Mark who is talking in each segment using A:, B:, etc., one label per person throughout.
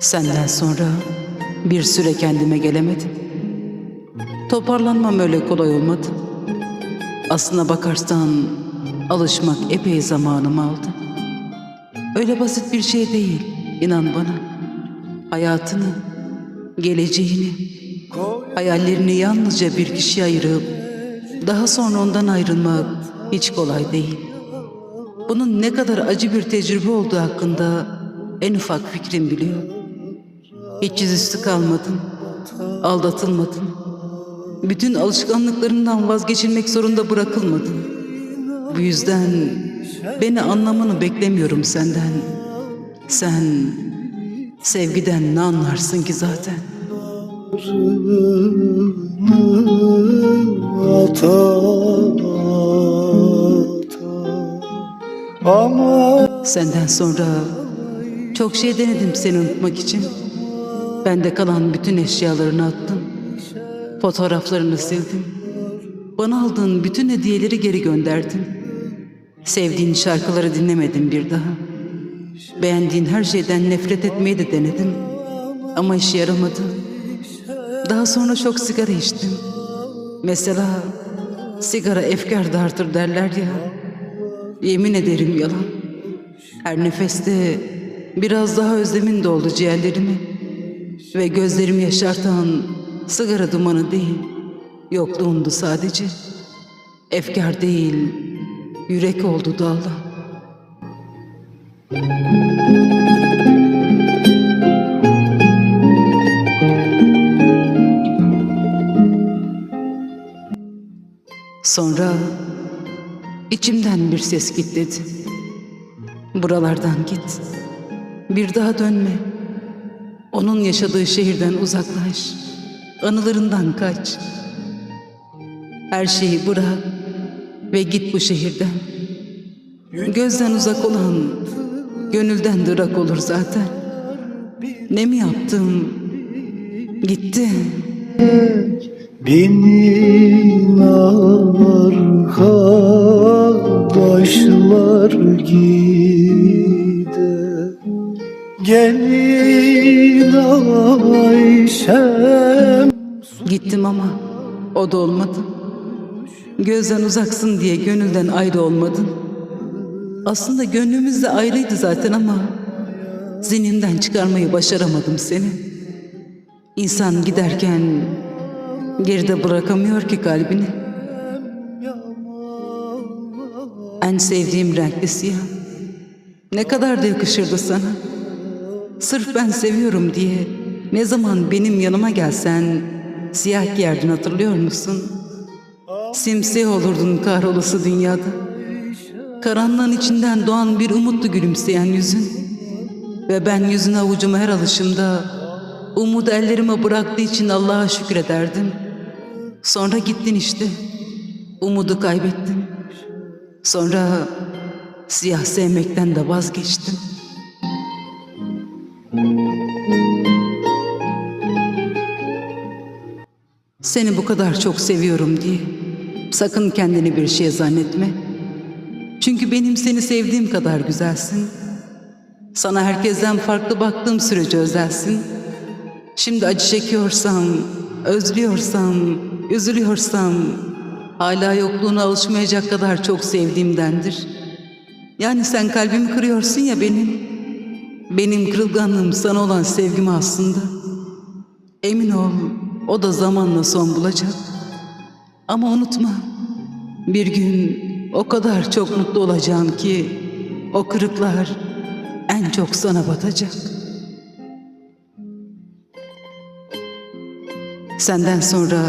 A: Senden sonra bir süre kendime gelemedim. Toparlanmam öyle kolay olmadı. Aslına bakarsan alışmak epey zamanımı aldı. Öyle basit bir şey değil, inan bana. Hayatını, geleceğini, hayallerini yalnızca bir kişiye ayırıp daha sonra ondan ayrılmak hiç kolay değil. Bunun ne kadar acı bir tecrübe olduğu hakkında en ufak fikrim biliyor. Hiç yüzüstü kalmadın, aldatılmadın. Bütün alışkanlıklarından vazgeçilmek zorunda bırakılmadın. Bu yüzden beni anlamanı beklemiyorum senden. Sen sevgiden ne anlarsın ki zaten?
B: ama
A: Senden sonra çok şey denedim seni unutmak için. Bende kalan bütün eşyalarını attım. Fotoğraflarını sildim. Bana aldığın bütün hediyeleri geri gönderdim. Sevdiğin şarkıları dinlemedim bir daha. Beğendiğin her şeyden nefret etmeyi de denedim. Ama işe yaramadı. Daha sonra çok sigara içtim. Mesela sigara efkar dağıtır derler ya. Yemin ederim yalan. Her nefeste biraz daha özlemin doldu ciğerlerimi. Ve gözlerimi yaşartan sigara dumanı değil, yokluğundu sadece. Efkar değil, yürek oldu dağla. Sonra içimden bir ses git dedi. Buralardan git. Bir daha dönme. Onun yaşadığı şehirden uzaklaş. Anılarından kaç. Her şeyi bırak ve git bu şehirden. Gözden uzak olan gönülden de ırak olur zaten. Ne mi yaptım? Gitti.
B: benim arkadaşlar gider Gelin
A: Gittim ama o da olmadı. Gözden uzaksın diye gönülden ayrı olmadın. Aslında gönlümüz de ayrıydı zaten ama zihnimden çıkarmayı başaramadım seni. İnsan giderken geride bırakamıyor ki kalbini. En sevdiğim renkli siyah. Ne kadar da yakışırdı sana. Sırf ben seviyorum diye ne zaman benim yanıma gelsen siyah giyerdin hatırlıyor musun? Simsiyah olurdun kahrolası dünyada. Karanlığın içinden doğan bir umutlu gülümseyen yüzün. Ve ben yüzüne avucuma her alışımda umudu ellerime bıraktığı için Allah'a şükrederdim. Sonra gittin işte. Umudu kaybettim. Sonra siyah sevmekten de vazgeçtim. Seni bu kadar çok seviyorum diye sakın kendini bir şey zannetme. Çünkü benim seni sevdiğim kadar güzelsin. Sana herkesten farklı baktığım sürece özelsin. Şimdi acı çekiyorsam, özlüyorsam, üzülüyorsam hala yokluğuna alışmayacak kadar çok sevdiğimdendir. Yani sen kalbimi kırıyorsun ya benim. Benim kırılganlığım sana olan sevgim aslında. Emin ol o da zamanla son bulacak. Ama unutma bir gün o kadar çok mutlu olacağım ki o kırıklar en çok sana batacak. Senden sonra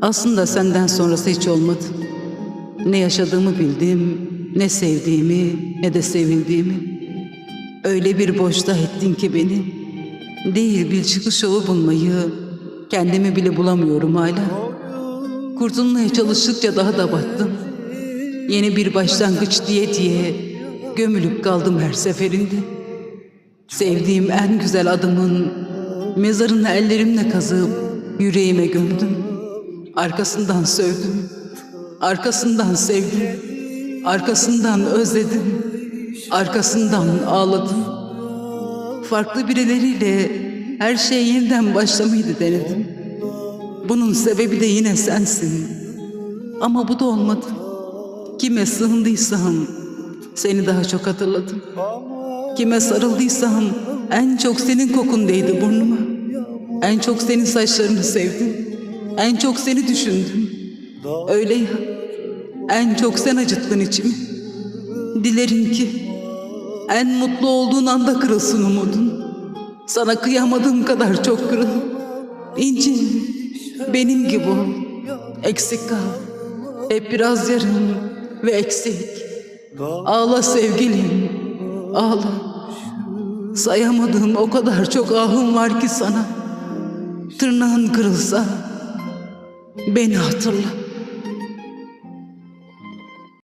A: aslında senden sonrası hiç olmadı. Ne yaşadığımı bildim, ne sevdiğimi ne de sevildiğimi. Öyle bir boşta ettin ki beni. Değil bir çıkış yolu bulmayı kendimi bile bulamıyorum hala. Kurtulmaya çalıştıkça daha da battım. Yeni bir başlangıç diye diye gömülüp kaldım her seferinde. Sevdiğim en güzel adımın mezarını ellerimle kazıp yüreğime gömdüm. Arkasından sövdüm. Arkasından sevdim. Arkasından özledim. Arkasından ağladım. farklı birileriyle her şey yeniden başlamaydı denedim. Bunun sebebi de yine sensin. Ama bu da olmadı. Kime sığındıysam seni daha çok hatırladım. Kime sarıldıysam en çok senin kokun değdi burnuma. En çok senin saçlarını sevdim. En çok seni düşündüm. Öyle ya. En çok sen acıttın içimi. Dilerim ki en mutlu olduğun anda kırılsın umudun. Sana kıyamadığım kadar çok kırıl. İncin benim gibi ol. Eksik kal. Hep biraz yarım ve eksik. Ağla sevgilim. Ağla. Sayamadığım o kadar çok ahım var ki sana. Tırnağın kırılsa beni hatırla.